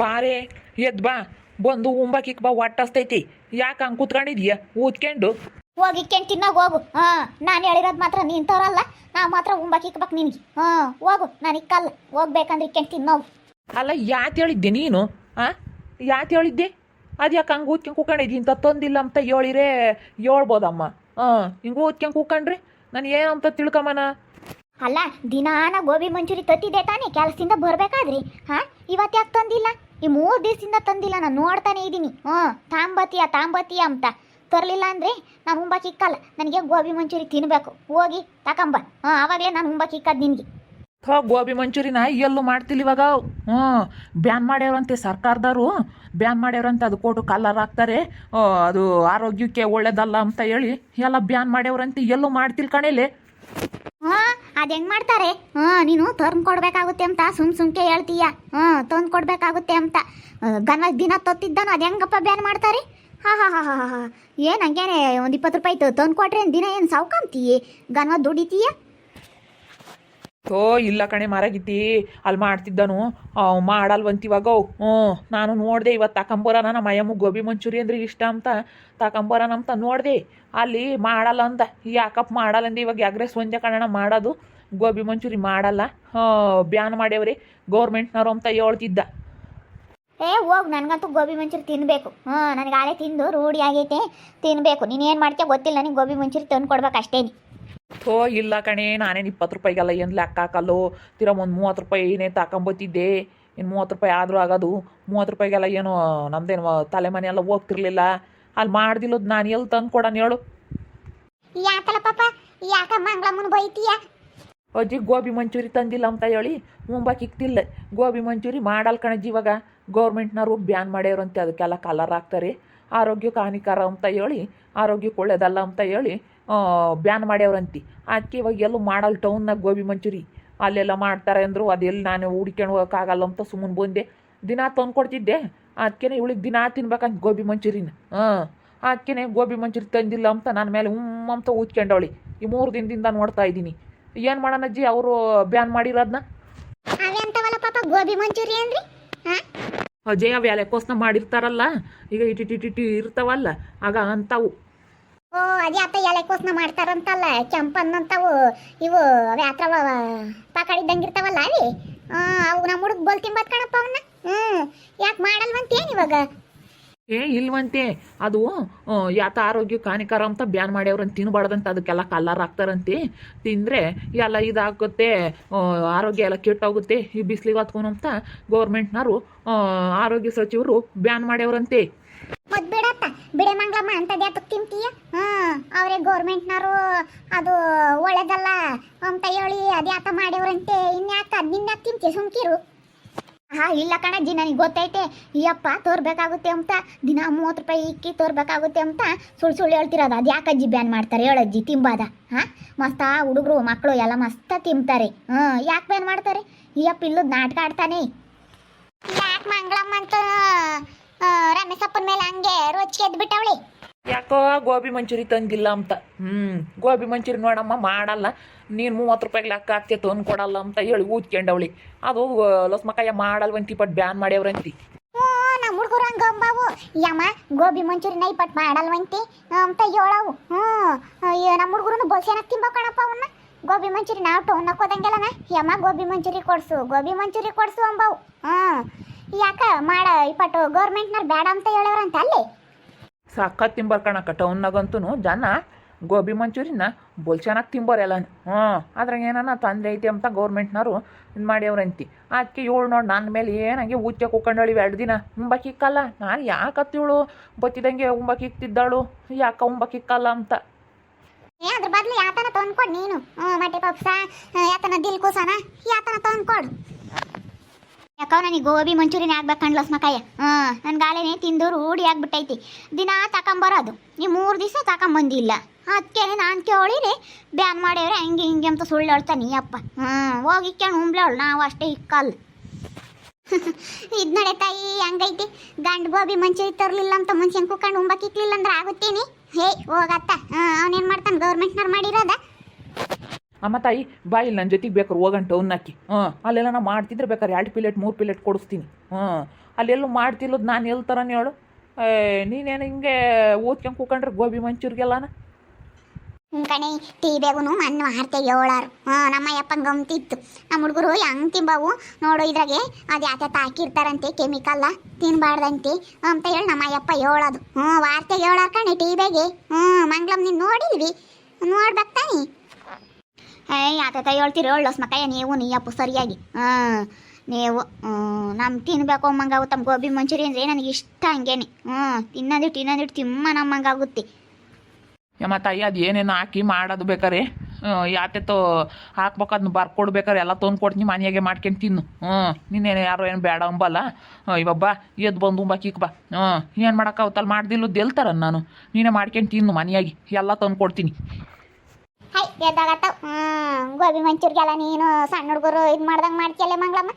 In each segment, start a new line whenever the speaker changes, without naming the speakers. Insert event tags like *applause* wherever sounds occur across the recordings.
ಬಾರೆ ಎದ್ ಬಾ. ಬಂದು ಉಂಬಾಕಿಕ್ ಬಾ ಒಟ್ಟಸ್ತೈತಿ ಯಾಕೆ ಹಂಗೆ ಕೂತ್ಕೊಂಡಿದ್ಯ? ಊದ್ಕೊಂಡು.
ಹೋಗಿ ತಿನ್ನಾಗ ಹೋಗು. ಹಾ ನಾನು ಹೇಳಿರೋದು ಮಾತ್ರ ನೀನ್ ತರಲ್ಲ ನಾ ಮಾತ್ರ ಉಂಬಾಕಿ ಇಕ್ಬೇಕು ನಿನ್ಗೆ. ಹಾ ಹೋಗು ನಾನು ಇಕ್ಕಲ್ಲ ಹೋಗ್ಬೇಕಂದ್ರೆ ಕೆಂಟಿನ ತಿನ್ನೋಗು
ಅಲ್ಲ ಯಾತ್ ಹೇಳಿದ್ದೆ ನೀನು? ಆ? ಯಾತ್ ಹೇಳಿದ್ದೆ? ಅದು ಯಾಕೆ ಹಂಗೆ ಊದ್ಕೊಂಡು ಕೂಕೊಂಡಿದ್ದಿ ಇಂಥ ತೊಂದಿಲ್ಲ ಅಂತ ಹೇಳಿರೇ ಹೇಳ್ಬೋದಮ್ಮ. ಹಾಂ ಹಿಂಗೆ ಊದ್ಕೊಂಡು ಕೂಕೊಂಡ್ರಿ ನಾನು ಅಂತ ತಿಳ್ಕೊಂಬನ
ಅಲ್ಲ ದಿನಾನ ಗೋಬಿ ಮಂಚೂರಿ ತತ್ತಿದೆ ತಾನೇ ಕೆಲಸದಿಂದ ಬರ್ಬೇಕಾದ್ರಿ. ಹಾ ಇವತ್ತು ಯಾಕೆ ತಂದಿಲ್ಲ? ಈ ಮೂರು ದಿವಸದಿಂದ ತಂದಿಲ್ಲ, ನಾನು ನೋಡ್ತಾನೆ ಇದ್ದೀನಿ. ಹ್ಞೂ ತಾಂಬತ್ತೀಯ ತಾಂಬತ್ತೀಯ ಅಂತ. ತರಲಿಲ್ಲ ಅಂದರೆ ನಾನು ಉಂಬಾಕಿ ಇಕ್ಕಲ್ಲ. ನನಗೆ ಗೋಬಿ ಮಂಚೂರಿ ತಿನ್ನಬೇಕು ಹೋಗಿ ತಕೊಂಬ ಹಾಂ, ಆವಾಗಲೇ ನಾನು ಉಂಬಾಕಿ ಇಕ್ಕದು ನಿನಗೆ.
ಥೋ, ಗೋಬಿ ಮಂಚೂರಿನ ಎಲ್ಲೂ ಮಾಡ್ತಿಲ್ಲ ಇವಾಗ. ಹ್ಞೂ, ಬ್ಯಾನ್ ಮಾಡ್ಯಾರಂತೆ ಸರ್ಕಾರದವರು. ಬ್ಯಾನ್ ಮಾಡ್ಯಾರಂತೆ ಅದು ಕೊಟ್ಟು ಕಲ್ಲರ್ ಹಾಕ್ತಾರೆ. ಅದು ಆರೋಗ್ಯಕ್ಕೆ ಒಳ್ಳೇದಲ್ಲ ಅಂತ ಹೇಳಿ ಎಲ್ಲ ಬ್ಯಾನ್ ಮಾಡ್ಯವ್ರಂತೆ, ಎಲ್ಲೂ ಮಾಡ್ತಿಲ್ ಕಣೇಲೆ.
ಹಾಂ ಮಾಡ್ತಾರೆ? ಹಾಂ, ನೀನು ತಂದು ಕೊಡ್ಬೇಕಾಗುತ್ತೆ ಅಂತ ಸುಮ್ ಸುಮ್ಕೆ ಹೇಳ್ತೀಯ. ಹಾ ತಂದು ಕೊಡ್ಬೇಕಾಗುತ್ತೆ ಅಂತ. ಗನ ದಿನ ತೊತ್ತಿದ್ದಾನ, ಅದು ಹೆಂಗಪ್ಪ ಬ್ಯಾನ್ ಮಾಡ್ತಾರೆ? ಹಾ ಹಾ ಹಾ ಹಾ ಹಾ ಏನು ಹಂಗೇನೆ, ಒಂದು ಇಪ್ಪತ್ತು ರೂಪಾಯಿ ತಂದು ಕೊಟ್ರೆ ದಿನ ಏನು ಸಾವ್ಕಂತೀಯ? ಗನ ದುಡಿತೀಯ?
ಥೋ ಇಲ್ಲ ಕಣೆ, ಮಾರಾಗಿತ್ತಿ. ಅಲ್ಲಿ ಮಾಡ್ತಿದ್ದನು. ಮಾಡಲ್ವಂತ ಇವಾಗ ಹ್ಞೂ, ನಾನು ನೋಡಿದೆ ಇವತ್ತು ತಕೊಂಬರೋಣ ನಮ್ಮ ಅಯ್ಯಮ್ಮ ಗೋಬಿ ಮಂಚೂರಿ ಅಂದ್ರೆ ಇಷ್ಟ ಅಂತ ತಕೊಂಬರೋಣ ಅಂತ ನೋಡಿದೆ. ಅಲ್ಲಿ ಮಾಡಲ್ಲ ಅಂತ. ಯಾಕಪ್ಪ ಮಾಡಲ್ಲ ಅಂದೆ. ಇವಾಗ ಅಗ್ರೆಸ್ ಒಂದೇ ಕಣ ಮಾಡೋದು. ಗೋಬಿ ಮಂಚೂರಿ ಮಾಡಲ್ಲ. ಬ್ಯಾನ್ ಮಾಡ್ಯವ್ರಿ. ಗೌರ್ಮೆಂಟ್ನವ್ರು ಅಂತ ಹೇಳ್ತಿದ್ದ.
ಏ, ಹೋಗ್, ನನಗಂತೂ ಗೋಬಿ ಮಂಚೂರಿ ತಿನ್ನಬೇಕು ಹಾಂ ನನಗೆ ಆಲೇ ತಿಂದು ರೂಢಿ ಆಗೈತೆ. ತಿನ್ನಬೇಕು ನೀನು ಏನು ಮಾಡ್ತೀಯ ಗೊತ್ತಿಲ್ಲ. ನನಗೆ ಗೋಬಿ ಮಂಚೂರಿ ತಂದು ಕೊಡ್ಬೇಕು ಅಷ್ಟೇನಿ
ಥೋ ಇಲ್ಲ ಕಣೆ ನಾನೇನು ಇಪ್ಪತ್ತು ರೂಪಾಯಿಗೆಲ್ಲ ಏನು ಲೆಕ್ಕ ಹಾಕಲ್ಲೋ? ತಿರ ಒಂದು ಮೂವತ್ತು ರೂಪಾಯಿನೇ ತಗೊಂಬತ್ತಿದ್ದೆ ಇನ್ನು ಮೂವತ್ತು ರೂಪಾಯಿ ಆದರೂ ಆಗೋದು. ಮೂವತ್ತು ರೂಪಾಯಿಗೆಲ್ಲ ಏನು ನಮ್ದೇನು ತಲೆ ಮನೆ ಎಲ್ಲ ಹೋಗ್ತಿರ್ಲಿಲ್ಲ. ಅಲ್ಲಿ ಮಾಡ್ದಿಲ್ಲದ್ ನಾನು ಎಲ್ಲಿ ತಂದು ಕೊಡೋಣ ಹೇಳು.
ಯಾಕಲ್ಲ ಪಾಪ? ಯಾಕ ಮಂಗಳಮ್ಮನ ಬೈತೀಯ?
ಅಜ್ಜಿ ಗೋಬಿ ಮಂಚೂರಿ ತಂದಿಲ್ಲ ಅಂತ ಹೇಳಿ ಮುಂಬಾಕ್ ಇಕ್ತಿಲ್ಲ. ಗೋಬಿ ಮಂಚೂರಿ ಮಾಡಲ್ ಕಣಜ್ಜಿ ಇವಾಗ. ಗೌರ್ಮೆಂಟ್ನವರು ಬ್ಯಾನ್ ಮಾಡ್ಯಾರಂತೆ ಅದಕ್ಕೆಲ್ಲ ಕಲರ್ ಹಾಕ್ತಾರೆ. ಆರೋಗ್ಯಕ್ಕೆ ಹಾನಿಕಾರ ಅಂತ ಹೇಳಿ ಆರೋಗ್ಯಕ್ಕೆ ಒಳ್ಳೇದಲ್ಲ ಅಂತ ಹೇಳಿ ಬ್ಯಾನ್ ಮಾಡ್ಯಾವ್ರಂತಿ. ಅದಕ್ಕೆ ಇವಾಗ ಎಲ್ಲೂ ಮಾಡಲ್ ಟೌನ್ನಾಗ ಗೋಬಿ ಮಂಚೂರಿ ಅಲ್ಲೆಲ್ಲ ಮಾಡ್ತಾರೆ ಅಂದರು ಅದೆಲ್ಲಿ ನಾನು ಹುಡ್ಕೊಂಡು ಹೋಗೋಕ್ಕಾಗಲ್ಲ ಅಂತ ಸುಮ್ಮನೆ ಬಂದೆ. ದಿನ ತಂದು ಕೊಡ್ತಿದ್ದೆ ಅದಕ್ಕೆ ಇವಳಿಗೆ ದಿನ ತಿನ್ಬೇಕಂತ ಗೋಬಿ ಮಂಚೂರಿನ. ಹಾಂ ಆಕೆನೆ ಗೋಬಿ ಮಂಚೂರಿ ತಂದಿಲ್ಲ ಅಂತ ನನ್ನ ಮೇಲೆ ಹ್ಞೂ ಅಂತ ಊದ್ಕೊಂಡವಳಿ ಈ ಮೂರು ದಿನದಿಂದ ನೋಡ್ತಾ ಇದ್ದೀನಿ. ಏನು ಮಾಡೋಣ ಅಜ್ಜಿ ಅವರು ಬ್ಯಾನ್ ಮಾಡಿರೋದನ್ನ
ಗೋಬಿ ಮಂಚೂರಿ ಅಂದ್ರಿ?
ಅಜಯ್ ಅವು ಎಲೆಕೋಸ್ನ ಮಾಡಿರ್ತಾರಲ್ಲ. ಈಗ ಇಟಿಟಿಟಿಟಿ ಇರ್ತಾವಲ್ಲ. ಆಗ ಅಂತಾವು.
ಓ, ಅದೇ ಆತ ಎಲೆಕೋಸ್ನ ಮಾಡ್ತಾರಂತಲ್ಲ ಕೆಂಪನ್ನಂತವು ಇವು ಅವೇ ಆತ್ರವ ಪಾಕಾಡಿದ್ದಂಗಿರ್ತಾವಲ್ಲ ಅವಿ? ಅವು ನಮ್ಮ ಹುಡುಗ ಬೋಲ್ ತಿಂಬತ್ ಕಣಪ್ಪ ಅವನ್ನ ಹ್ಞೂ ಯಾಕೆ ಮಾಡಲ್ವಂತೇನು ಇವಾಗ?
ಏ, ಇಲ್ವಂತೆ. ಅದು ಯಾತ ಆರೋಗ್ಯ ಹಾನಿಕಾರ ಅಂತ ಬ್ಯಾನ್ ಮಾಡ್ಯವ್ರಂತ ತಿನ್ಬಾರ್ದಂತ ಅದಕ್ಕೆಲ್ಲ ಕಲ್ಲರ್ ಹಾಕ್ತಾರಂತೆ. ತಿಂದರೆ ಎಲ್ಲ ಇದಾಗುತ್ತೆ ಆರೋಗ್ಯ ಎಲ್ಲ ಕೆಟ್ಟೋಗುತ್ತೆ. ಈ ಬಿಸಿಲಿಗೆ ಅಂತ ಗೌರ್ಮೆಂಟ್ನವರು ಆರೋಗ್ಯ ಸಚಿವರು ಬ್ಯಾನ್ ಮಾಡ್ಯವ್ರಂತೆ.
ಬಿಡೆ ಮಂಗ್ಲಮ್ಮ ಅಂತದ್ ಯಾತಕ್ ತಿಂತೀಯ? ಹ್ಞೂ ಅವರೇ ಗೌರ್ಮೆಂಟ್ನವರು ಅದು ಒಳ್ಳೇದಲ್ಲ, ಅಂತ ಹೇಳಿ ಅದ್ಯಾತ ಮಾಡ್ಯವ್ರಂತೆ ಇನ್ಯಾಕ ನಿನ್ಯಾಕ ತಿಂತೀಯ ಸುಮ್ಕಿರು? ಹಾ, ಇಲ್ಲ ಕಣಜ್ಜಿ, ನನಗೆ ಗೊತ್ತೈತೆ. ಅಪ್ಪ ತೋರ್ಬೇಕಾಗುತ್ತೆ ಅಂತ. ದಿನ ಮೂವತ್ತು ರೂಪಾಯಿ ಇಕ್ಕಿ ತೋರ್ಬೇಕಾಗುತ್ತೆ ಅಂತ ಸುಳ್ಳು ಸುಳ್ಳು ಹೇಳ್ತಿರೋದು. ಅದು ಯಾಕಜ್ಜಿ ಬ್ಯಾನ್ ಮಾಡ್ತಾರೆ? ಹೇಳಜ್ಜಿ ತಿಂಬಾದ? ಹಾ, ಮಸ್ತ ಹುಡುಗರು ಮಕ್ಕಳು ಎಲ್ಲ ಮಸ್ತ ತಿಂತಾರೆ. ಹ್ಞೂ ಯಾಕೆ ಬ್ಯಾನ್ ಮಾಡ್ತಾರೆ? ಈ ಅಪ್ಪ ಇಲ್ಲದ ನಾಟಕ ಆಡ್ತಾನೆ. ಯಾಕೆ ಮಂಗಳಮ್ಮ ಅಂತ ರಮೇಶಪ್ಪನ ಮೇಲೆ ಹಂಗೆ ರೊಚ್ಚಿ ಎದ್ದು ಬಿಟ್ಟವಳಿ
ಯಾಕೋ ಗೋಬಿ ಮಂಚೂರಿ ತಂದಿಲ್ಲ ಅಂತ. ಹ್ಮ್ ಗೋಬಿ ಮಂಚೂರಿ ನೋಡಮ್ಮ ಮಾಡಲ್ಲ. ನೀನು ಮೂವತ್ತು ರೂಪಾಯಿಗೆ ಲೆಕ್ಕ ಹಾಕ್ತಿ ತಂದು ಕೊಡಲ್ಲ ಅಂತ ಹೇಳಿ ಊದ್ಕೊಂಡವಳಿ. ಅದು ಲಸ್ಮಕಾಯ ಮಾಡಲ್ವಂತಿ ಪಟ್ ಬ್ಯಾನ್ ಮಾಡ್ಯವ್ರಂತಿ.
ನಮ್ಮ ಹುಡುಗರು ಹಂಗೆ ಅಂಬಾವು. ಯಮ್ಮ ಗೋಬಿ ಮಂಚೂರಿ ನೈ ಪಟ್ ಮಾಡಲ್ವಂತಿ ಅಂತ ಹೇಳವು. ಹ್ಞೂ ನಮ್ಮ ಹುಡುಗರು ಬಸ್ಸೇನ ತಿಂಬ ಕಣಪ್ಪ ಅವನ್ನ ಗೋಬಿ ಮಂಚೂರಿ ನಾವು ಟೋನ್ ಹೋದಂಗೆಲ್ಲನ ಯಮ್ಮ ಗೋಬಿ ಮಂಚೂರಿ ಕೊಡ್ಸು ಗೋಬಿ ಮಂಚೂರಿ ಕೊಡ್ಸು ಅಂಬಾವು. ಹ್ಞೂ. ಮಾಡ ಇಪ್ಪಟ್ಟು ಗೌರ್ಮೆಂಟ್ನವ್ರು ಬೇಡ ಅಂತ ಹೇಳವ್ರಂತ ಅಲ್ಲಿ?
ಸಖತ್ ತಿಂಬರ್ ಕಣಕ್ಕ ಟೌನ್ನಾಗಂತೂ ಜನ ಗೋಬಿ ಮಂಚೂರಿನ ಬೋಲ್ ಚೆನ್ನಾಗಿ ತಿಂಬೋರ್ ಎಲ್ಲ ಹ್ಞೂ ಅದ್ರಾಗ ಏನಾನ ತೊಂದರೆ ಐತಿ ಅಂತ ಗೌರ್ಮೆಂಟ್ನವರು ಇದು ಮಾಡ್ಯವ್ರಂತಿ ಅದಕ್ಕೆ ಇವಳು ನೋಡಿ ನನ್ನ ಮೇಲೆ ಏನಂಗೆ ಉಚ್ಚ ಕುಕ್ಕಂಡಳಿವಿ ಎರಡು ದಿನ. ಉಂಬಕ್ಕಿಕ್ಕಲ್ಲ ನಾನು ಯಾಕತ್ತಿವಳು ಬತ್ತಿದಂಗೆ ಉಂಬಕ್ಕಿಕ್ತಿದ್ದಾಳು ಯಾಕೆ ಉಂಬಕ್ಕಿಕ್ಕಲ್ಲ ಅಂತ.
ಏ ಅದ್ರ ಬದ್ಲು ಯಾತನ ತೊಂದ್ಕೊಡು ನೀನು. ಹ್ಞೂ ಮಟ್ಟೆ ಪಪ್ಸ ಯಾತನ ದಿಲ್ ಕೂಸನ? ಯಾತನ ತೊಂದ್ಕೊಡು. ಯಾಕೋ ನನಗೆ ಗೋಬಿ ಮಂಚೂರಿನ ಆಗ್ಬೇಕು ಕಣ್ಲಸ್ ಮಕಾಯ ಹಾಂ ನನ್ನ ಗಾಲೆನೇ ತಿಂದು ರೂಢಿ ಆಗ್ಬಿಟ್ಟೈತಿ. ದಿನ ತಕೊಂಬರೋದು ಈ ಮೂರು ದಿವಸ ತಕೊಂಬಂದಿಲ್ಲ. ಅದಕ್ಕೆ ನಾನು ಕೇಳಿರಿ ಬ್ಯಾನ್ ಮಾಡ್ಯವ್ರೆ, ಹಂಗೆ ಹಿಂಗೆ ಅಂತ ಸುಳ್ಳು ಹೇಳ್ತಾನೆ ಅಪ್ಪ. ಹ್ಞೂ ಹೋಗಿ ಕೇಳಿ ಉಂಬ್ಳವಳು ನಾವು ಅಷ್ಟೇ ಇಕ್ಕಲ್ಲ. *laughs* ಇದು ನಡೆ ತಾಯಿ, ಹಂಗೈತಿ. ಗಂಡು ಗೋಬಿ ಮಂಚೂರಿ ತರಲಿಲ್ಲ ಅಂತ ಮನುಷ್ಯನ ಕುಕ್ಕಂಡು ಉಂಬಕ್ಕಿಕ್ಲಿಲ್ಲ ಅಂದ್ರೆ ಆಗುತ್ತೀನಿ? ಹೇ ಹೋಗತ್ತ ಅವನೇನು ಮಾಡ್ತಾನೆ? ಗೌರ್ಮೆಂಟ್ನವ್ರು ಮಾಡಿರೋದ?
ಅಮ್ಮ ತಾಯಿ ಬಾ ಇಲ್ಲಿ ನನ್ನ ಜೊತೆಗೆ ಬೇಕಾದ್ರೆ ಟೌನ್ ಅವ್ನಾಕಿ ಹ್ಞೂ ಅಲ್ಲೆಲ್ಲ ನಾ ಮಾಡ್ತಿದ್ರೆ ಬೇಕಾದ್ರೆ ಎರಡು ಪ್ಲೇಟ್, ಮೂರು ಪ್ಲೇಟ್ ಕೊಡಿಸ್ತೀನಿ. ಹ್ಞೂ ಅಲ್ಲೆಲ್ಲೂ ಮಾಡ್ತಿಲ್ಲದು ನಾನು ಎಲ್ಲಿ ಥರನೇ ಹೇಳು. ನೀನೇನು ಹಿಂಗೆ ಓದ್ಕೊಂಡು ಕೂಕೊಂಡ್ರೆ ಗೋಬಿ ಮಂಚೂರಿಗೆಲ್ಲನ?
ಕಣೆ, ಟೀ ಬೇಗುನು ಮಣ್ಣು ಹಾರ್ತೆ ಏಳಾರು. ಹಾಂ ನಮ್ಮ ಅಯ್ಯಪ್ಪ ಗಮ್ತಿತ್ತು. ನಮ್ಮ ಹುಡುಗರು ಹೆಂಗ್ ತಿಂಬವು? ನೋಡು ಇದ್ರಾಗೆ, ಅದು ಯಾಕೆ ಹಾಕಿರ್ತಾರಂತೆ, ಕೆಮಿಕಲ್ಲ ತಿನ್ಬಾರ್ದಂತೆ ಅಂತ ಹೇಳಿ ನಮ್ಮ ಯಪ್ಪ ಹೇಳೋದು. ಹ್ಞೂ ವಾರ್ತೆ ಏಳಾರು ಕಣೆ ಟೀ ಬೇಗೆ ಹ್ಞೂ ಮಂಗ್ಳಮ್ ನೀನು ನೋಡಿಲ್ವಿ? ನೋಡ್ಬೇಕು ಏಯ್ ಆತ ಹೇಳ್ತೀರಿ ಹೇಳೋಸ್ ಮಕ್ಕಯ್ಯ ನೀವು ನೀಯಪ್ಪ ಸರಿಯಾಗಿ. ಹಾಂ, ನೀವು ನಮ್ಮ ತಿನ್ಬೇಕು ಅಮ್ಮಂಗಾವು ತಮ್ಮ ಗೋಬಿ ಮಂಚೂರಿ ಅಂದರೆ ನನಗೆ ಇಷ್ಟ ಹಂಗೇನೆ. ಹ್ಞೂ ತಿನ್ನೋದಿಟ್ಟು ತಿನ್ನೋದಿಟ್ಟು ತಿಮ್ಮ ನಮ್ಮಂಗಾಗುತ್ತೆ.
ಯಮ್ಮ ತಾಯಿ, ಅದು ಏನೇನು ಹಾಕಿ ಮಾಡೋದು ಬೇಕಾರೆ. ಯಾತೆತ್ತೋ ಹಾಕ್ಬೇಕು ಅದನ್ನ ಬರ್ಕೊಡ್ಬೇಕಾರೆ ಎಲ್ಲ ತೊಂದು ಕೊಡ್ತೀನಿ, ಮನೆಯಾಗೆ ಮಾಡ್ಕೊಂಡು ತಿನ್ನು. ಹ್ಞೂ ನೀನೇನು ಯಾರು ಏನು ಬೇಡ ಅಂಬಲ್ಲ. ಇವಾಗ ಎದ್ದು ಬಂದು ಉಂಬಾಕಿಕ್ ಬಾ. ಹ್ಞೂ ಏನು ಮಾಡೋಕ್ಕಾಗುತ್ತಲ್ಲ, ಮಾಡ್ದಿಲ್ಲದ್ದು ಎಲ್ತಾರ ನಾನು. ನೀನೇ ಮಾಡ್ಕೊಂಡು ತಿನ್ನು ಮನೆಯಾಗಿ. ಎಲ್ಲ ತಂದು ಕೊಡ್ತೀನಿ.
ಹೈ ಎದ್ದಾಗತ್ತಾವ ಹ್ಞೂ ಗೋಬಿ ಮಂಚೂರಿಗೆಲ್ಲ ನೀನು ಸಣ್ಣ ಹುಡುಗರು ಇದು ಮಾಡ್ದಂಗೆ ಮಾಡ್ತಿಯಲ್ಲ ಮಂಗಳಮ್ಮ?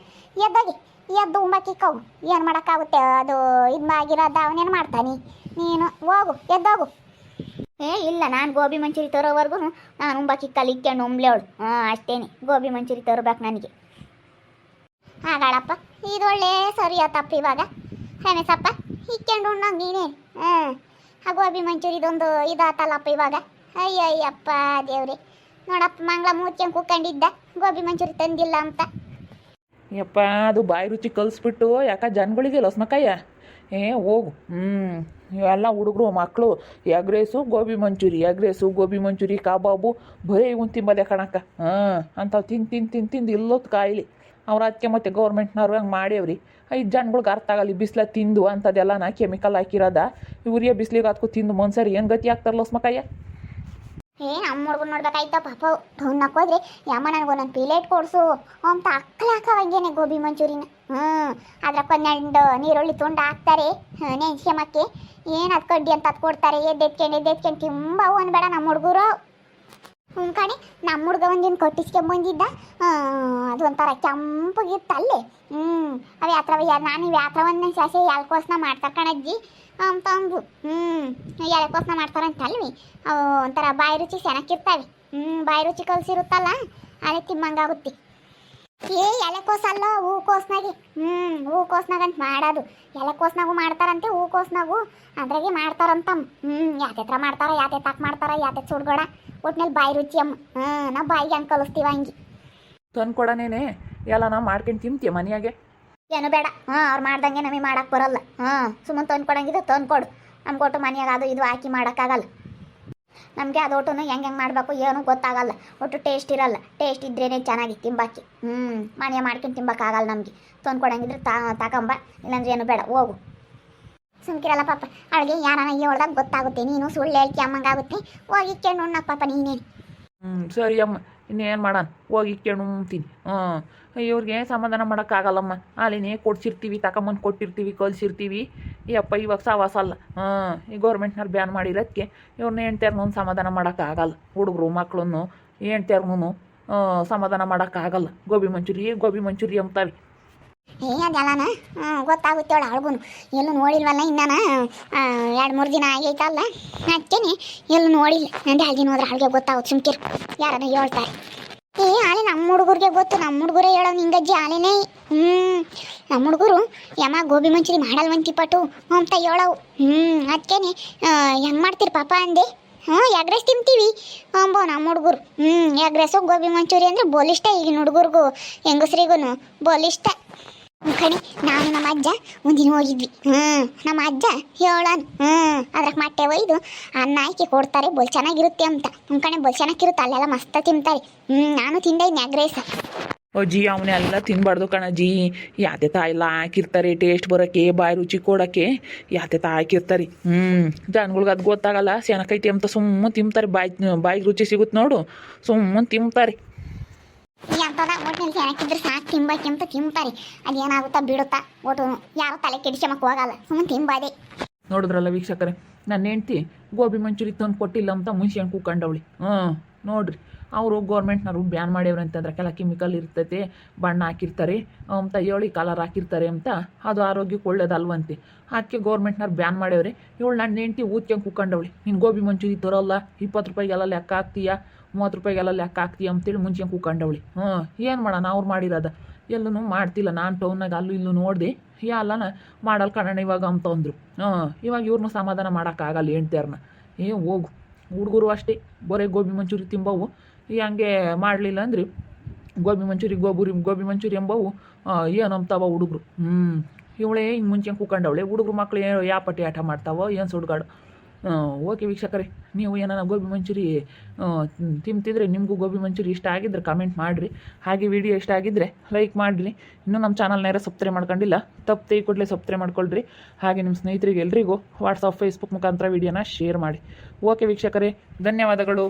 ಎದ್ದೋಗಿ ಎದ್ದು ಉಂಬಕ್ಕಿಕ್ಕವು ಏನು ಮಾಡೋಕ್ಕಾಗುತ್ತೆ? ಅದು ಇದು ಆಗಿರೋದು ಅವನೇನು ಮಾಡ್ತಾನೆ? ನೀನು ಹೋಗು ಎದ್ದೋಗು. ಏ ಇಲ್ಲ ನಾನು ಗೋಬಿ ಮಂಚೂರಿ ತರೋವರೆಗೂ ನಾನು ಉಂಬಕ್ಕಿ ಕಲಿಕ್ಕೊಂಡು ಉಂಬ್ಲೇವಳು ಹಾಂ ಅಷ್ಟೇನೆ. ಗೋಬಿ ಮಂಚೂರಿ ತರಬೇಕು ನನಗೆ. ಹಾಗಾಳಪ್ಪ ಇದು ಒಳ್ಳೆ ಸರಿ ಆತಪ್ಪ ಇವಾಗ. ಸಪ್ಪ ಇಕ್ಕೊಂಡು ಉಣ್ಣಂಗೆ ನೀನೇ. ಹಾಂ ಆ ಗೋಬಿ ಮಂಚೂರಿದೊಂದು ಇದಾತಲ್ಲಪ್ಪ ಇವಾಗ. ಅಯ್ಯಯ್ಯಪ್ಪ ದೇವ್ರಿ. ನೋಡಪ್ಪ, ಮಂಗಳ ಮೂರ್ಚಂಗ್ ಕೂಕೊಂಡಿದ್ದ ಗೋಬಿ ಮಂಚೂರಿ ತಂದಿಲ್ಲ ಅಂತ.
ಯಪ್ಪ, ಅದು ಬಾಯಿ ರುಚಿ ಕಲಿಸ್ಬಿಟ್ಟು ಯಾಕ ಜನಗಳಿಗೆ ಲಸ್ಮಕಯ್ಯ? ಏ, ಹೋಗು. ಹ್ಞೂ ಎಲ್ಲ ಹುಡುಗರು ಮಕ್ಕಳು egg rice gobi manchurian egg rice gobi manchurian, ಕಬಾಬು, ಬರೀ ಇವನ್ ತಿಂಬದೆ ಕಣಕ್ಕ. ಹಾಂ, ಅಂಥವು ತಿಂದು ತಿಂದು ತಿಂದು ತಿಂದು ಇಲ್ಲೊತ್ತು ಕಾಯಿಲೆ. ಅವ್ರ ಅದಕ್ಕೆ ಮತ್ತೆ ಗೌರ್ಮೆಂಟ್ನವ್ರು ಹಂಗೆ ಮಾಡ್ಯವ್ರಿ. ಐದು ಜನಗಳ್ಗೆ ಅರ್ಥ ಆಗಲಿ, ಬಿಸ್ಲ ತಿಂದು ಅಂಥದ್ದೆಲ್ಲ ನಾ ಕೆಮಿಕಲ್ ಹಾಕಿರೋದ. ಇವ್ರಿಗೆ ಬಿಸ್ಲಿಗೆ ಅದಕ್ಕೂ ತಿಂದು ಮನ್ಸರಿ, ಏನು ಗತಿ ಆಗ್ತಾರಲ್ಲ ಲಸ್ಮಕಯ್ಯ?
ಏ ನಮ್ಮ ಹುಡುಗರು ನೋಡ್ಬೇಕಾಯ್ತ ಪಾಪ. ಹೋದ್ರೆ, ಯಮ್ಮ ನನಗೆ ಒಂದೊಂದು ಪ್ಲೇಟ್ ಕೊಡಿಸು. ಅಂತ ಅಕ್ಕಲ ಗೋಬಿ ಮಂಚೂರಿನ. ಹ್ಞೂ ಅದ್ರಕ್ಕೊಂದೆರಡು ನೀರುಳ್ಳಿ ತುಂಡು ಹಾಕ್ತಾರೆ ನೆನ್ಸ್ಕೆಮಕ್ಕೆ ಏನು ಅದು ಕಡ್ಡಿ ಅಂತ ಅದು ಕೊಡ್ತಾರೆ, ಎದ್ದೆತ್ಕೊಂಡು ಎದ್ದೆತ್ಕೊಂಡು ತುಂಬ ಅನ್ಬೇಡ ನಮ್ಮ ಹುಡುಗರು. ಹ್ಞೂ ಕಣಿ ನಮ್ಮ ಹುಡುಗ ಒಂದಿನ ಕೊಟ್ಟಿಸ್ಕೊಂಬಂದಿದ್ದ ಬಂದಿದ್ದ. ಒಂಥರ ಕೆಂಪಗಿತ್ತಲ್ಲೇ. ಹ್ಞೂ ಅವು ಯಾತ್ರ ನಾನು ಯಾತ್ರ ಒಂದೊಂದು ಸಾಸೆ ಎಲ್ಕೋಸ್ನ ಮಾಡ್ತಾರೆ ಕಣಜ್ಜಿ. ಅಂತ ಹ್ಮ್ ಹ್ಞೂ ಮಾಡ್ತಾರೆ ಮಾಡ್ತಾರಂತ ಅಲ್ವಿ. ಅವು ಒಂಥರ ಬಾಯಿ ರುಚಿ ಚೆನ್ನಾಗಿರ್ತಾವೆ ಹ್ಞೂ ಬಾಯಿ ರುಚಿ ಕಲಸಿರುತ್ತಲ್ಲ, ಅದೇ ತಿಮ್ಮಂಗಾಗುತ್ತೆ. ಏ, ಎಲೆಕೋಸಲ್ಲ ಹೂಕೋಸ್ನಾಗೆ. ಹ್ಞೂ ಹೂಕೋಸ್ನಾಗಂತ ಮಾಡೋದು. ಎಲೆಕೋಸ್ನಾಗೂ ಮಾಡ್ತಾರಂತೆ, ಹೂಕೋಸ್ನಾಗೂ. ಅದ್ರಾಗೆ ಮಾಡ್ತಾರಂತ ಹ್ಞೂ ಯಾತೆ ಹತ್ರ ಮಾಡ್ತಾರ, ಯಾತೆ ತಾಕ್ ಮಾಡ್ತಾರ, ಯಾತೆ ಸುಡ್ಗೋಡ ಒಟ್ನಲ್ಲಿ ಬಾಯಿ ರುಚಿ ಅಮ್ಮ ಹ್ಞೂ ನಾವು ಬಾಯಿಗೆ ಹಂಗೆ ಕಲಿಸ್ತೀವ ಹಂಗೆ.
ತಂದು ಕೊಡನೇನೆ ಎಲ್ಲ ನಾ ಮಾಡ್ಕೊಂಡು ತಿಂತೀವಿ ಮನೆಯಾಗೆ?
ಏನು ಬೇಡ. ಹಾಂ ಅವ್ರು ಮಾಡ್ದಂಗೆ ನಮಗೆ ಮಾಡಕ್ಕೆ ಬರಲ್ಲ. ಹಾಂ ಸುಮ್ಮನೆ ತಂದು ಕೊಡಂಗಿದ್ರೆ ತಂದು ಕೊಡು. ನಮ್ಗೆ ಕೊಟ್ಟು ಮನೆಯಾಗ ಅದು ಇದು ಹಾಕಿ ಮಾಡೋಕ್ಕಾಗಲ್ಲ. ನಮಗೆ ಅದು ಒಟ್ಟು ಹೆಂಗೆ ಹೆಂಗೆ ಮಾಡಬೇಕು ಏನು ಗೊತ್ತಾಗಲ್ಲ. ಒಟ್ಟು ಟೇಸ್ಟ್ ಇರಲ್ಲ. ಟೇಸ್ಟ್ ಇದ್ರೇ ಚೆನ್ನಾಗಿ ತಿಂಬಾಕಿ. ಹ್ಞೂ ಮನೆ ಮಾಡ್ಕೊಂಡು ತಿಂಬಕ್ಕಾಗಲ್ಲ ನಮಗೆ. ತಂದು ಕೊಡಂಗಿದ್ರೆ ತಾ, ತಗೊಂಬ. ಇಲ್ಲಾಂದ್ರೆ ಏನು ಬೇಡ, ಹೋಗು. ಸುಮ್ಕಿರಲ್ಲ ಪಾಪ. ಅವಳಿಗೆ ಯಾರನ್ನ ಹೇಳ್ದಾಗ ಗೊತ್ತಾಗುತ್ತೆ. ನೀನು ಸುಳ್ಳು ಹೇಳ್ತಿ ಅಮ್ಮಂಗಾಗುತ್ತೆ. ಹೋಗಿ ಕೇಳು ಉಣ್ಣ ಪಾಪ ನೀನೇನು
ಹ್ಞೂ ಸರಿ ಅಮ್ಮ. ಇನ್ನೇನು ಮಾಡೋಣ? ಹೋಗಿ ಕೇಳು ಉಣ್ತೀನಿ. ಹಾಂ ಇವ್ರಿಗೆ ಸಮಾಧಾನ ಮಾಡೋಕ್ಕಾಗಲ್ಲಮ್ಮ. ಅಲ್ಲಿನೇ ಕೊಡ್ಸಿರ್ತೀವಿ ತಕೊಂಬಂದು ಕೊಟ್ಟಿರ್ತೀವಿ ಕಲಿಸಿರ್ತೀವಿ ಈ ಅಪ್ಪ ಇವಾಗ ಸವಾಸ ಅಲ್ಲ. ಹಾಂ, ಈ ಗೌರ್ಮೆಂಟ್ನವ್ರು ಬ್ಯಾನ್ ಮಾಡಿರೋದಕ್ಕೆ ಇವ್ರನ್ನ ಹೆಣ್ತಿಯರ್ನೂ ಸಮಾಧಾನ ಮಾಡೋಕ್ಕಾಗಲ್ಲ. ಹುಡುಗರು ಮಕ್ಕಳನ್ನು ಹೆಣ್ತಿಯರ್ನೂ ಸಮಾಧಾನ ಮಾಡೋಕ್ಕಾಗಲ್ಲ. ಗೋಬಿ ಮಂಚೂರಿ ಗೋಬಿ ಮಂಚೂರಿ ಅಂತಾವೆ
ಏ ಅದೆಲ್ಲನ ಗೊತ್ತಾಗುತ್ತೆ ಅವಳು ಅಳ್ಗುನು ಎಲ್ಲೂ ನೋಡಿಲ್ವಲ್ಲ ಇನ್ನಾನ? ಎರಡು ಮೂರು ದಿನ ಆಗೈತಲ್ಲ? ಹಾಕ್ತೀನಿ ಎಲ್ಲೂ ನೋಡಿಲ್ಲ. ನಂದೇ ಹಾಗೆ ಹೋದ್ರೆ ಹಾಗೆ ಗೊತ್ತಾಗುತ್ತೆ, ಸುಮ್ಕಿರು. ಯಾರನ್ನ ಹೇಳ್ತಾರೆ. ಆಲೆ ನಮ್ಮ ಹುಡುಗರಿಗೆ ಗೊತ್ತು ನಮ್ಮ ಹುಡುಗರೇ ಹೇಳೋ ನಿಂಗಜ್ಜಿ ಆಲೆನೇ. ಹ್ಞೂ ನಮ್ಮ ಹುಡುಗರು ಯಮ ಗೋಬಿ ಮಂಚೂರಿ ಮಾಡಲ್ವಂತಿ ಪಟು ಅಂತ ಹೇಳವು. ಹ್ಞೂ ಅದಕ್ಕೇನೆ ಹೆಂಗೆ ಮಾಡ್ತೀರಿ ಪಾಪ ಅಂದೆ? ಹ್ಞೂ ಎಗ್ ರೈಸ್ ತಿಂತೀವಿ ಅಂಬೋ ನಮ್ಮ ಹುಡುಗರು. ಹ್ಞೂ ಎಗ್ ರೈಸು ಗೋಬಿ ಮಂಚೂರಿ ಅಂದರೆ ಬೋಲಿಷ್ಟ ಈಗಿನ ಹುಡುಗರಿಗೂ ಹೆಂಗಸ್ರಿಗೂ ಬೋಲಿಷ್ಟ. ಕಣಿ, ನಾನು ನಮ್ಮ ಅಜ್ಜ. ಒಂದಿನ ಹೋಗಿದ್ವಿ. ಹ್ಮ್, ನಮ್ಮ ಅಜ್ಜ ಹೇಳೋಣ ಹ್ಮ್, ಅದ್ರಾಗ ಮೊಟ್ಟೆ ಒಯ್ದು ಅನ್ನ ಹಾಕಿ ಕೊಡ್ತಾರೆ. ಬೋಲ್ ಚೆನ್ನಾಗಿರುತ್ತೆ ಅಂತ. ನಮ್ಮ ಕಣೆ ಚೆನ್ನಾಗಿರುತ್ತೆ. ಅಲ್ಲೆಲ್ಲ ಮಸ್ತ ತಿಂತಾರೆ. ಹ್ಮ್, ನಾನು ತಿಂದೆ ಎಗ್ ರೈಸ್
ಅಜ್ಜಿ ಅವನ್ನೆಲ್ಲ ತಿನ್ಬಾರ್ದು ಕಣಜ್ಜಿ ಯಾತೆ ಎಲ್ಲ ಹಾಕಿರ್ತಾರೆ ಟೇಸ್ಟ್ ಬರೋಕ್ಕೆ, ಬಾಯಿ ರುಚಿ ಕೊಡೋಕ್ಕೆ. ಯಾತೆ ಹಾಕಿರ್ತಾರೆ. ಹ್ಞೂ ಜನಗಳ್ಗೆ ಅದು ಗೊತ್ತಾಗಲ್ಲ. ಸೆನಕೈತಿ ಅಂತ ಸುಮ್ಮನೆ ತಿಂತಾರೆ. ಬಾಯಿ, ಬಾಯಿಗೆ ರುಚಿ ಸಿಗುತ್ತೆ ನೋಡು. ಸುಮ್ಮನೆ ತಿಂತಾರೆ.
ಎಂತದ? ನಿಲ್ಸಿ ಚೆನ್ನಾಗಿದ್ರೆ ಸಾಕು ತಿನ್ಬೇಕು ಅಂತ ತಿಂತಾರೆ ಅದೇನಾಗುತ್ತಾ ಬಿಡುತ್ತಾ ಒಟ್ಟು ಯಾರು ತಲೆ ಹೋಗಲ್ಲ. ಸುಮ್ಮನೆ ತಿಂಬಾದೆ
ನೋಡಿದ್ರಲ್ಲ ವೀಕ್ಷಕರೇ ನನ್ನ ಹೆಂಡ್ತಿ ಗೋಬಿ ಮಂಚೂರಿ ತಂದು ಕೊಟ್ಟಿಲ್ಲ ಅಂತ ಮುಂಚೆ ಕೂಕೊಂಡವಳಿ. ಹ್ಞೂ ನೋಡ್ರಿ. ಅವರು ಗೋರ್ಮೆಂಟ್ನವರು ಬ್ಯಾನ್ ಮಾಡ್ಯವ್ರೆ ಅಂತ ಕೆಲ ಕೆಮಿಕಲ್ ಇರ್ತೈತೆ, ಬಣ್ಣ ಹಾಕಿರ್ತಾರೆ, ಅಂತ ಹೇಳಿ ಕಲರ್ ಹಾಕಿರ್ತಾರೆ ಅಂತ ಅದು ಆರೋಗ್ಯಕ್ಕೆ ಒಳ್ಳೇದಲ್ವಂತೆ. ಅದಕ್ಕೆ ಗೋರ್ಮೆಂಟ್ನವ್ರು ಬ್ಯಾನ್ ಮಾಡ್ಯವ್ರೆ. ಇವಳು ನನ್ನ ಹೆಂಡ್ತಿ ಊದ್ಕೊಂಡು ಕೂಕೊಂಡವಳಿ. ನೀನು ಗೋಬಿ ಮಂಚೂರಿ ತರೋಲ್ಲ, ಇಪ್ಪತ್ತು ರೂಪಾಯಿಗೆಲ್ಲ ಲೆಕ್ಕ ಹಾಕ್ತೀಯಾ? ಮೂವತ್ತು ರೂಪಾಯಿಗೆಲ್ಲ ಲೆಕ್ಕ ಹಾಕ್ತೀಯ ಅಂತೇಳಿ ಮುಂಚೆ ಕೂಕಂಡವಳಿ. ಹ್ಞೂ, ಏನು ಮಾಡೋಣ ಅವ್ರು ಮಾಡಿರೋದ? ಎಲ್ಲೂ ಮಾಡ್ತಿಲ್ಲ. ನಾನು ಟೌನಾಗ ಅಲ್ಲೂ ಇಲ್ಲೂ ನೋಡಿದೆ. ಎಲ್ಲನ ಮಾಡಲ್ ಕಣ ಇವಾಗ ಅಂತ ಅಂದರು. ಹಾಂ ಇವಾಗ ಇವ್ರನ್ನೂ ಸಮಾಧಾನ ಮಾಡೋಕ್ಕಾಗಲ್ಲ ಹೆಂಡ್ತಿಯರ್ನ. ಏ, ಹೋಗು. ಹುಡುಗರು ಅಷ್ಟೇ. ಬರೀ ಗೋಬಿ ಮಂಚೂರಿ ತಿಂಬವು. ಈ ಹಂಗೆ ಮಾಡಲಿಲ್ಲ ಅಂದ್ರೆ ಗೋಬಿ ಮಂಚೂರಿ, ಗೋಬುರಿ, ಗೋಬಿ ಮಂಚೂರಿ ಎಂಬವು. ಏನು ಅಂತಾವ ಹುಡುಗರು. ಹ್ಞೂ. ಇವಳೇ ಹಿಂಗೆ ಮುಂಚೆ ಕೂಕಂಡವಳೆ. ಹುಡುಗರು ಮಕ್ಕಳು ಯಾವ ಪಟ್ಟಿ ಆಟ ಮಾಡ್ತಾವೋ, ಏನು ಸುಡ್ಗಾಡು. ಓಕೆ ವೀಕ್ಷಕರೇ, ನೀವು ಏನಾರ ಗೋಬಿ ಮಂಚೂರಿ ತಿಂತಿದ್ರೆ ನಿಮಗೂ ಗೋಬಿ ಮಂಚೂರಿ ಇಷ್ಟ ಆಗಿದ್ರೆ ಕಮೆಂಟ್ ಮಾಡಿರಿ. ಹಾಗೆ ವಿಡಿಯೋ ಇಷ್ಟ ಆಗಿದ್ದರೆ ಲೈಕ್ ಮಾಡಿರಿ. ಇನ್ನೂ ನಮ್ಮ ಚಾನಲ್ನ ಯಾರು ಸಬ್ಸ್ಕ್ರೈಬ್ ಮಾಡ್ಕೊಂಡಿಲ್ಲ, ತಪ್ಪು ಈ ಕೂಡಲೇ ಸಬ್ಸ್ಕ್ರೈಬ್ ಮಾಡ್ಕೊಳ್ರಿ. ಹಾಗೆ ನಿಮ್ಮ ಸ್ನೇಹಿತರಿಗೆ ಎಲ್ರಿಗೂ ವಾಟ್ಸಪ್ ಫೇಸ್ಬುಕ್ ಮುಖಾಂತರ ವಿಡಿಯೋನ ಶೇರ್ ಮಾಡಿ. ಓಕೆ ವೀಕ್ಷಕರೇ, ಧನ್ಯವಾದಗಳು.